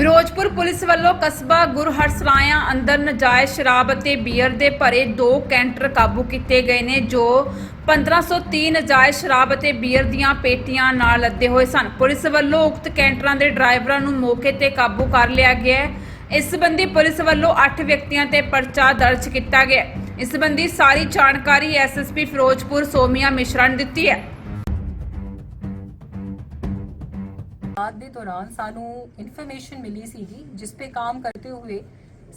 Firozpur police ਵੱਲੋਂ ਕਸਬਾ ਗੁਰਹਰਸਰਾਇਆ ਅੰਦਰ ਨਜਾਇਜ਼ ਸ਼ਰਾਬ ਅਤੇ ਬੀਅਰ ਦੇ ਭਰੇ ਦੋ ਕੈਂਟਰ ਕਾਬੂ ਕੀਤੇ ਗਏ ਨੇ, ਜੋ 1530 ਨਜਾਇਜ਼ ਸ਼ਰਾਬ ਅਤੇ ਬੀਅਰ ਦੀਆਂ ਪੇਟੀਆਂ ਨਾਲ ਲੱਦੇ ਹੋਏ ਸਨ। ਪੁਲਿਸ ਵੱਲੋਂ ਉਕਤ ਕੈਂਟਰਾਂ ਦੇ ਡਰਾਈਵਰਾਂ ਨੂੰ ਮੌਕੇ ਤੇ ਕਾਬੂ ਕਰ ਲਿਆ ਗਿਆ ਹੈ। ਇਸ ਸੰਬੰਧੀ ਪੁਲਿਸ ਵੱਲੋਂ 8 ਵਿਅਕਤੀਆਂ ਤੇ ਪਰਚਾ ਦਰਜ ਕੀਤਾ ਗਿਆ ਹੈ। ਇਸ ਸੰਬੰਧੀ ਸਾਰੀ ਜਾਣਕਾਰੀ ਐਸਐਸਪੀ ਫਿਰੋਜ਼ਪੁਰ ਸੋਮੀਆ ਮਿਸ਼ਰਾ ਨੇ ਦਿੱਤੀ ਹੈ। ਰਾਤ ਦੇ ਦੌਰਾਨ ਸਾਨੂੰ ਇਨਫੋਰਮੇਸ਼ਨ ਮਿਲੀ ਸੀਗੀ, ਜਿਸ ਤੇ ਕੰਮ ਕਰਦੇ ਹੋਏ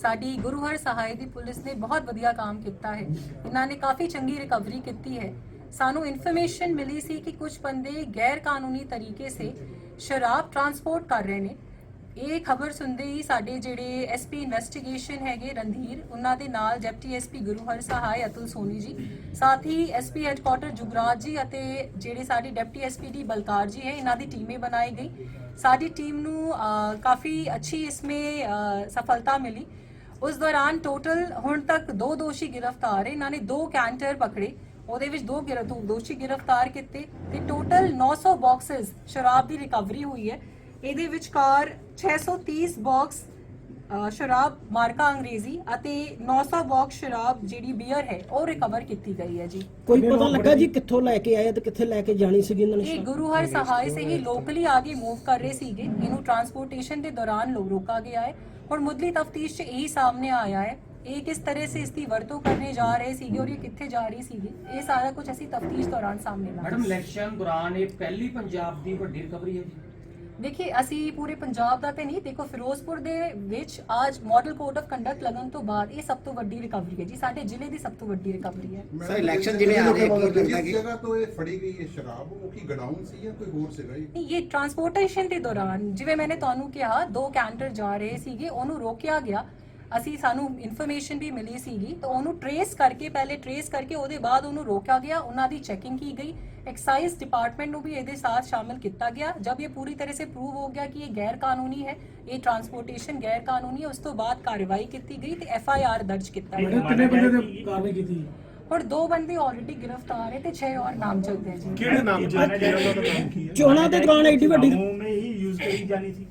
ਸਾਡੀ ਗੁਰੂ ਹਰ ਸਹਾਇ ਦੀ ਪੁਲਿਸ ਨੇ ਬਹੁਤ ਵਧੀਆ ਕੰਮ ਕੀਤਾ ਹੈ। ਇਹਨਾਂ ਨੇ ਕਾਫੀ ਚੰਗੀ ਰਿਕਵਰੀ ਕੀਤੀ ਹੈ। ਸਾਨੂੰ ਇਨਫੋਰਮੇਸ਼ਨ ਮਿਲੀ ਸੀ ਕਿ ਕੁਝ ਬੰਦੇ ਗੈਰ ਕਾਨੂੰਨੀ ਤਰੀਕੇ ਸੇ ਸ਼ਰਾਬ ਟਰਾਂਸਪੋਰਟ ਕਰ ਰਹੇ ਨੇ। ਇਹ ਖਬਰ ਸੁਣਦੇ ਹੀ ਸਾਡੇ ਜਿਹੜੇ ਐਸਪੀ ਇਨਵੈਸਟੀਗੇਸ਼ਨ ਹੈਗੇ ਰਣਧੀਰ, ਉਹਨਾਂ ਦੇ ਨਾਲ ਡਿਪਟੀ ਐਸਪੀ ਗੁਰੂਹਰ ਸਹਾਇ ਅਤੁਲ ਸੋਨੀ ਜੀ, ਸਾਥ ਹੀ ਐਸਪੀ ਹੈਡਕੁਆਟਰ ਜੁਗਰਾਜ ਜੀ ਅਤੇ ਜਿਹੜੇ ਸਾਡੀ ਡਿਪਟੀ ਐਸਪੀ ਡੀ ਬਲਕਾਰ ਜੀ ਹੈ, ਇਹਨਾਂ ਦੀ ਟੀਮੇ ਬਣਾਈ ਗਈ। ਸਾਡੀ ਟੀਮ ਨੂੰ ਕਾਫੀ ਅੱਛੀ ਇਸਮੇ ਸਫਲਤਾ ਮਿਲੀ। ਉਸ ਦੌਰਾਨ ਟੋਟਲ ਹੁਣ ਤੱਕ ਦੋ ਦੋਸ਼ੀ ਗ੍ਰਿਫਤਾਰ ਇਹਨਾਂ ਨੇ ਦੋ ਕੈਂਟਰ ਪਕੜੇ। ਉਹਦੇ ਵਿੱਚ ਦੋ ਗਿਰ- ਦੋ ਦੋਸ਼ੀ ਗ੍ਰਿਫਤਾਰ ਕੀਤੇ ਤੇ ਟੋਟਲ 900 ਬਾਕਸਸ ਸ਼ਰਾਬ ਦੀ ਰਿਕਵਰੀ ਹੋਈ ਹੈ। ਇਹਦੇ ਵਿਚਕਾਰ 630 ਬਾਕਸ ਸ਼ਰਾਬ ਮਾਰਕਾ ਅੰਗਰੇਜ਼ੀ ਅਤੇ 900 ਬਾਕਸ ਸ਼ਰਾਬ ਜਿਹੜੀ ਬੀਅਰ ਹੈ ਉਹ ਰਿਕਵਰ ਕੀਤੀ ਗਈ ਹੈ ਜੀ। ਕੋਈ ਪਤਾ ਲੱਗਾ ਜੀ ਕਿੱਥੋਂ ਲੈ ਕੇ ਆਏ ਤੇ ਕਿੱਥੇ ਲੈ ਕੇ ਜਾਣੀ ਸੀਗੀ ਇਹਨਾਂ ਨੇ ਇਹ ਗੁਰੂ ਹਰ ਸਹਾਇ ਸੇ ਹੀ ਲੋਕਲੀ ਆਗੇ ਮੂਵ ਕਰ ਰਹੇ ਸੀਗੇ। ਇਹਨੂੰ ਟਰਾਂਸਪੋਰਟੇਸ਼ਨ ਦੇ ਦੌਰਾਨ ਲੋ ਰੋਕਾ ਗਿਆ ਹੈ। ਹੁਣ ਮੁੱਢਲੀ ਤਫਤੀਸ਼ 'ਚ ਇਹੀ ਸਾਹਮਣੇ ਆਇਆ ਹੈ। ਇਹ ਕਿਸ ਤਰ੍ਹਾਂ ਸੇ ਇਸ ਦੀ ਵਰਤੋਂ ਕਰਨੇ ਜਾ ਰਹੇ ਸੀਗੇ ਔਰ ਇਹ ਕਿੱਥੇ ਜਾ ਰਹੀ ਸੀਗੀ? ਇਹ ਸਾਰਾ ਕੁਝ ਅਸੀਂ ਤਫਤੀਸ਼ ਦੌਰਾਨ ਸਾਹਮਣੇ ਲਾਇਆ ਮੈਡਮ ਇਲੈਕਸ਼ਨ ਦੌਰਾਨ ਇਹ ਪਹਿਲੀ ਪੰਜਾਬ ਦੀ ਵੱਡੀ ਰਿਕਵਰੀ ਹੈ ਜੀ। ਦੇਖਿਏ ਅਸੀਂ ਪੂਰੇ ਪੰਜਾਬ ਦਾ ਤੇ ਨਹੀਂ ਦੇਖੋ ਫਿਰੋਜ਼ਪੁਰ ਦੇ ਵਿੱਚ ਅੱਜ ਮਾਡਲ ਕੋਡ ਆਫ ਕੰਡਕਟ ਲੱਗਣ ਤੋਂ ਬਾਅਦ ਇਹ ਸਭ ਤੋਂ ਵੱਡੀ ਰਿਕਵਰੀ ਹੈ ਜੀ ਸਾਡੇ ਜ਼ਿਲ੍ਹੇ ਦੀ ਸਭ ਤੋਂ ਵੱਡੀ ਰਿਕਵਰੀ ਹੈ। ਸਰ ਇਲੈਕਸ਼ਨ ਜਿਵੇਂ ਆ ਰਹੇ ਜਿਸ ਕਿ? ਜਗ੍ਹਾ ਤੋਂ ਇਹ ਫੜੀ ਗਈ ਹੈ ਸ਼ਰਾਬ ਉਹ ਕੀ ਗਡਾਊਨ ਸੀ ਜਾਂ ਕੋਈ ਹੋਰ ਸੀਗਾ ਜੀ? ਨਹੀਂ ਇਹ ਟਰਾਂਸਪੋਰਟੇਸ਼ਨ ਦੇ ਦੌਰਾਨ ਜਿਵੇਂ ਮੈंने ਤੁਹਾਨੂੰ ਕਿਹਾ ਦੋ ਕੈਂਟਰ ਜਾ ਰਹੇ ਸੀਗੇ ਉਹਨੂੰ ਰੋਕਿਆ ਗਿਆ। ਅਸੀਂ ਸਾਨੂੰ ਇਨਫੋਰਮੇਸ਼ਨ ਵੀ ਮਿਲੀ ਸੀਗੀ ਤਾਂ ਉਹਨੂੰ ਟਰੇਸ ਕਰਕੇ ਪਹਿਲੇ ਟਰੇਸ ਕਰਕੇ ਉਹਦੇ ਬਾਅਦ ਉਹਨੂੰ ਰੋਕਿਆ ਗਿਆ ਉਹਨਾਂ ਦੀ ਚੈਕਿੰਗ ਕੀ ਗਈ ਐਕਸਾਈਜ਼ ਡਿਪਾਰਟਮੈਂਟ ਨੂੰ ਵੀ ਇਹਦੇ ਸਾਥ ਸ਼ਾਮਿਲ ਕੀਤਾ ਗਿਆ ਜਦ ਇਹ ਪੂਰੀ ਤਰ੍ਹਾਂ ਸੇ ਪ੍ਰੂਵ ਹੋ ਗਿਆ ਕਿ ਇਹ ਗੈਰ ਕਾਨੂੰਨੀ ਹੈ ਇਹ ਟਰਾਂਸਪੋਰਟੇਸ਼ਨ ਗੈਰ ਕਾਨੂੰਨੀ ਹੈ ਉਸ ਤੋਂ ਬਾਅਦ ਕਾਰਵਾਈ ਕੀਤੀ ਗਈ ਤੇ ਐਫ ਆਈ ਆਰ ਦਰਜ ਕੀਤਾ ਗਿਆ। ਕਿੰਨੇ ਬੰਦੇ ਨੇ ਕਾਰਵਾਈ ਕੀਤੀ? ਹੁਣ ਦੋ ਬੰਦੇ ਆਲਰੇਡੀ ਗ੍ਰਿਫਤਾਰ ਹੈ ਤੇ 6 ਔਰ ਨਾਮਜ਼ਦ ਹੈ ਜੀ। ਕਿਹੜੇ ਨਾਮਜ਼ਦ ਚੋਣਾਂ ਦੇ ਦੌਰਾਨ ਐਡੀ ਵੱਡੀ ਨੂੰ ਹੀ ਯੂਜ਼ ਕਰੀ ਜਾਣੀ ਸੀ।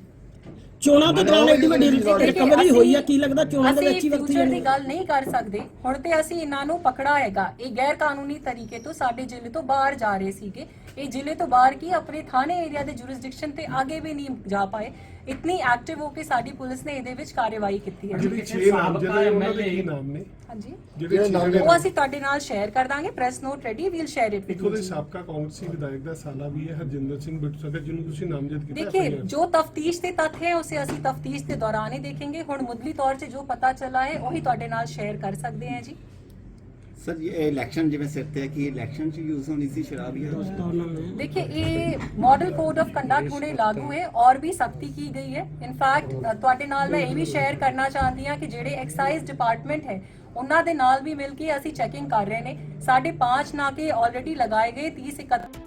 ਚੋਣਾਂ ਦੇ ਦੌਰਾਨ ਐਡੀ ਵੱਡੀ ਰਿਕਵਰੀ ਹੋਈ ਆ ਕੀ ਲੱਗਦਾ ਚੋਣਾਂ ਦੇ ਵਿੱਚ ਹੀ ਜਾਣੀ ਦੀ ਗੱਲ ਨਹੀਂ ਕਰ ਸਕਦੇ। ਹੁਣ ਤੇ ਅਸੀਂ ਇਹਨਾਂ ਨੂੰ ਪਕੜਾ ਹੈਗਾ। ਇਹ ਗੈਰ ਕਾਨੂੰਨੀ ਤਰੀਕੇ ਤੋਂ ਸਾਡੇ ਜ਼ਿਲ੍ਹੇ ਤੋਂ ਬਾਹਰ ਜਾ ਰਹੇ ਸੀਗੇ। ਇਹ ਜ਼ਿਲ੍ਹੇ ਤੋਂ ਬਾਹਰ ਕੀ ਆਪਣੇ ਥਾਣੇ ਏਰੀਆ ਦੇ ਜੁਰਿਸਡਿਕਸ਼ਨ ਤੇ ਅੱਗੇ ਵੀ ਨਹੀਂ ਜਾ ਪਾਏ। ਇਤਨੀ ਐਕਟਿਵ ਹੋ ਕੇ ਸਾਡੀ ਪੁਲਿਸ ਨੇ ਇਹਦੇ ਵਿੱਚ ਕਾਰਵਾਈ ਕੀਤੀ ਹੈ ਜਿਹੜੇ 6 ਨਾਮ ਜਿਹੜੇ ਉਹਨਾਂ ਨਾਮ ਨੇ? ਹਾਂਜੀ ਜਿਹੜੇ ਨਾਮ ਨੇ ਉਹ ਅਸੀਂ ਤੁਹਾਡੇ ਨਾਲ ਸ਼ੇਅਰ ਕਰ ਦਾਂਗੇ press note ready will share it with you ਉਹਦੇ ਸਾਬਕਾ ਕਾਉਂਸੀ ਵਿਧਾਇਕ ਦਾ ਸਾਲਾ ਵੀ ਹੈ ਹਰਜਿੰਦਰ ਸਿੰਘ ਬਿੱਟੂ ਸਾਹਿਬ ਜਿਹਨੂੰ ਤੁਸੀਂ ਨਾਮਜ਼ਦ ਕੀਤਾ ਦੇਖिए ਜੋ ਤਫਤੀਸ਼ ਦੇ ਤੱਥ ਹੈ ਉਸੇ ਅਸੀਂ ਤਫਤੀਸ਼ ਦੇ ਦੌਰਾਨ ਹੀ ਦੇਖਾਂਗੇ ਹੁਣ ਮੁੱਢਲੀ ਤੌਰ 'ਤੇ ਜੋ ਪਤਾ ਚੱਲਾ ਹੈ ਉਹੀ ਤੁਹਾਡੇ ਨਾਲ ਸ਼ੇਅਰ ਕਰ ਸਕਦੇ ਹਾਂ ਜੀ ਸਰ ਇਹ ਇਲੈਕਸ਼ਨ ਜਿਵੇਂ ਸਿਰ ਤੇ ਹੈ ਕਿ ਇਲੈਕਸ਼ਨ 'ਚ ਯੂਜ਼ ਹੋਣੀ ਸੀ ਸ਼ਰਾਬ ਜਾਂ देखिए ये मॉडल कोड ऑफ कंडक्ट ਹੁਣੇ ਲਾਗੂ ਹੈ ਔਰ ਵੀ ਸਖਤੀ ਕੀ ਗਈ ਹੈ ਇਨਫੈਕਟ ਤੁਹਾਡੇ ਨਾਲ ਮੈਂ ਇਹ ਵੀ ਸ਼ੇਅਰ ਕਰਨਾ ਚਾਹੁੰਦੀ ਹਾਂ ਕਿ ਜਿਹੜੇ ਐਕਸਾਈਜ਼ ਡਿਪਾਰਟਮੈਂਟ ਹੈ ਉਹਨਾਂ ਦੇ ਨਾਲ ਵੀ ਮਿਲ ਕੇ ਅਸੀਂ ਚੈਕਿੰਗ ਕਰ ਰਹੇ ਨੇ ਸਾਡੇ 5 ਨਾਕੇ ਆਲਰੇਡੀ ਲਗਾਏ ਗਏ 30 ਇਕੱਤਰ